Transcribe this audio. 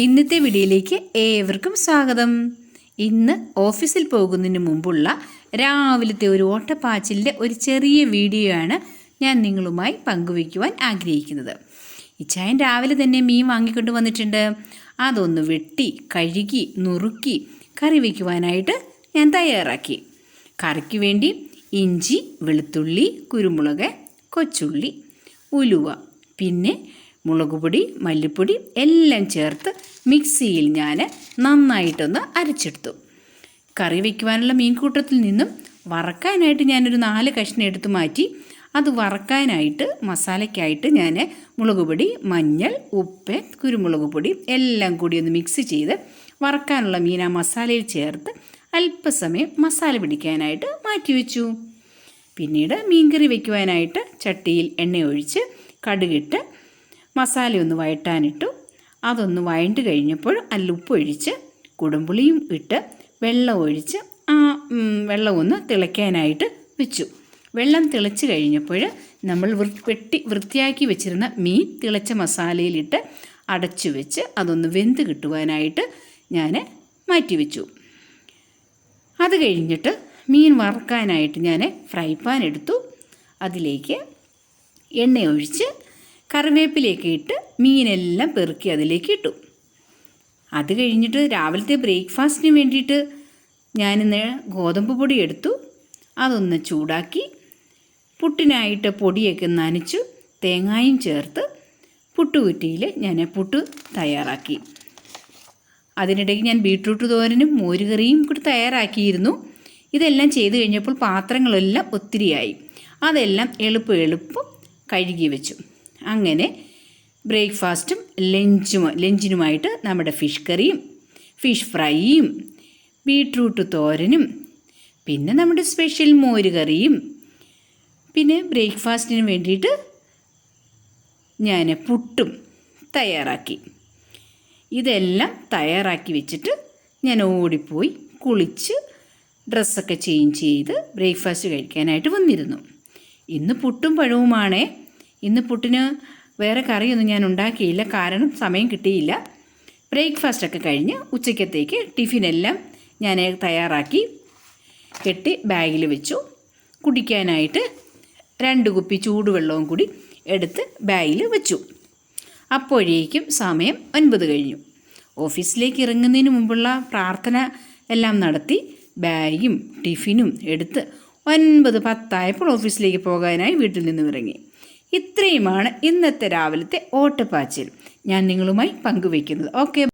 ഇന്നത്തെ വീഡിയോയിലേക്ക് ഏവർക്കും സ്വാഗതം. ഇന്ന് ഓഫീസിൽ പോകുന്നതിന് മുമ്പുള്ള രാവിലത്തെ ഒരു ഓട്ടപ്പാച്ചിലിന്റെ ഒരു ചെറിയ വീഡിയോ ആണ് ഞാൻ നിങ്ങളുമായി പങ്കുവയ്ക്കുവാൻ ആഗ്രഹിക്കുന്നത്. ഇച്ചായൻ രാവിലെ തന്നെ മീൻ വാങ്ങിക്കൊണ്ട് വന്നിട്ടുണ്ട്. അതൊന്ന് വെട്ടി കഴുകി നുറുക്കി കറി വയ്ക്കുവാനായിട്ട് ഞാൻ തയ്യാറാക്കി. കറിക്ക് വേണ്ടി ഇഞ്ചി വെളുത്തുള്ളി കുരുമുളക് കൊച്ചുള്ളി ഉലുവ പിന്നെ മുളക് പൊടി മല്ലിപ്പൊടി എല്ലാം ചേർത്ത് മിക്സിയിൽ ഞാൻ നന്നായിട്ടൊന്ന് അരച്ചെടുത്തു. കറി വയ്ക്കുവാനുള്ള മീൻകൂട്ടത്തിൽ നിന്നും വറക്കാനായിട്ട് ഞാനൊരു നാല് കഷ്ണം എടുത്തു മാറ്റി അത് വറക്കാനായിട്ട് മസാലയ്ക്കായിട്ട് ഞാൻ മുളക് പൊടി മഞ്ഞൾ ഉപ്പ് കുരുമുളക് പൊടി എല്ലാം കൂടി ഒന്ന് മിക്സ് ചെയ്ത് വറക്കാനുള്ള മീൻ ആ മസാലയിൽ ചേർത്ത് അല്പസമയം മസാല പിടിക്കാനായിട്ട് മാറ്റിവെച്ചു പിന്നീട് മീൻകറി വയ്ക്കുവാനായിട്ട് ചട്ടിയിൽ എണ്ണ ഒഴിച്ച് കടുകിട്ട് മസാല ഒന്ന് വഴറ്റാനിട്ടു. അതൊന്ന് വഴണ്ട് കഴിഞ്ഞപ്പോൾ അതിൽ ഉപ്പൊഴിച്ച് കുടംപുളിയും ഇട്ട് വെള്ളം ഒഴിച്ച് ആ വെള്ളം ഒന്ന് തിളയ്ക്കാനായിട്ട് വെച്ചു. വെള്ളം തിളച്ച് കഴിഞ്ഞപ്പോൾ നമ്മൾ വെട്ടി വൃത്തിയാക്കി വെച്ചിരുന്ന മീൻ തിളച്ച മസാലയിലിട്ട് അടച്ചു വെച്ച് അതൊന്ന് വെന്ത് കിട്ടുവാനായിട്ട് ഞാൻ മാറ്റി വെച്ചു. അത് കഴിഞ്ഞിട്ട് മീൻ വറുക്കാനായിട്ട് ഞാൻ ഫ്രൈ പാൻ എടുത്തു. അതിലേക്ക് എണ്ണ ഒഴിച്ച് കറിവേപ്പിലേക്ക് ഇട്ട് മീനെല്ലാം പെറുക്കി അതിലേക്ക് ഇട്ടു അത് കഴിഞ്ഞിട്ട് രാവിലത്തെ ബ്രേക്ക്ഫാസ്റ്റിന് വേണ്ടിയിട്ട് ഞാനിന്ന് ഗോതമ്പ് പൊടി എടുത്തു. അതൊന്ന് ചൂടാക്കി പുട്ടിനായിട്ട് പൊടിയൊക്കെ നനച്ചു തേങ്ങായും ചേർത്ത് പുട്ടുകുറ്റിയിൽ ഞാൻ പുട്ട് തയ്യാറാക്കി. അതിനിടയ്ക്ക് ഞാൻ ബീട്രൂട്ട് തോരനും മോരുകറിയും കൂടി തയ്യാറാക്കിയിരുന്നു. ഇതെല്ലാം ചെയ്തു കഴിഞ്ഞപ്പോൾ പാത്രങ്ങളെല്ലാം ഒത്തിരിയായി. അതെല്ലാം എളുപ്പം എളുപ്പം കഴുകി വെച്ചു. അങ്ങനെ ബ്രേക്ക്ഫാസ്റ്റും ലഞ്ചും ലഞ്ചിനുമായിട്ട് നമ്മുടെ ഫിഷ് കറിയും ഫിഷ് ഫ്രൈയും ബീട്രൂട്ട് തോരനും പിന്നെ നമ്മുടെ സ്പെഷ്യൽ മോര് കറിയും. പിന്നെ ബ്രേക്ക്ഫാസ്റ്റിന് വേണ്ടിയിട്ട് ഞാൻ പുട്ടും തയ്യാറാക്കി. ഇതെല്ലാം തയ്യാറാക്കി വെച്ചിട്ട് ഞാൻ ഓടിപ്പോയി കുളിച്ച് ഡ്രസ്സൊക്കെ ചേഞ്ച് ചെയ്ത് ബ്രേക്ക്ഫാസ്റ്റ് കഴിക്കാനായിട്ട് വന്നിരുന്നു. ഇന്ന് പുട്ടും പഴവുമാണേ. ഇന്ന് പുട്ടിന് വേറെ കറിയൊന്നും ഞാൻ ഉണ്ടാക്കിയില്ല. കാരണം സമയം കിട്ടിയില്ല. ബ്രേക്ക്ഫാസ്റ്റ് ബ്രേക്ക്ഫാസ്റ്റൊക്കെ കഴിഞ്ഞ് ഉച്ചയ്ക്കത്തേക്ക് ടിഫിനെല്ലാം ഞാൻ തയ്യാറാക്കി. കെട്ടി ബാഗിൽ വെച്ചു. കുടിക്കാനായിട്ട് രണ്ട് കുപ്പി ചൂടുവെള്ളവും കൂടി എടുത്ത് ബാഗിൽ വെച്ചു. അപ്പോഴേക്കും സമയം ഒൻപത് കഴിഞ്ഞു. ഓഫീസിലേക്ക് ഇറങ്ങുന്നതിന് മുമ്പുള്ള പ്രാർത്ഥന എല്ലാം നടത്തി ബാഗും ടിഫിനും എടുത്ത് ഒൻപത് പത്തായപ്പോൾ ഓഫീസിലേക്ക് പോകാനായി വീട്ടിൽ നിന്നും ഇറങ്ങി. ഇത്രയുമാണ് ഇന്നത്തെ രാവിലത്തെ ഓട്ടപ്പാച്ചിൽ. ഞാൻ നിങ്ങളുമായി പങ്കുവയ്ക്കുന്നത്. ഓക്കെ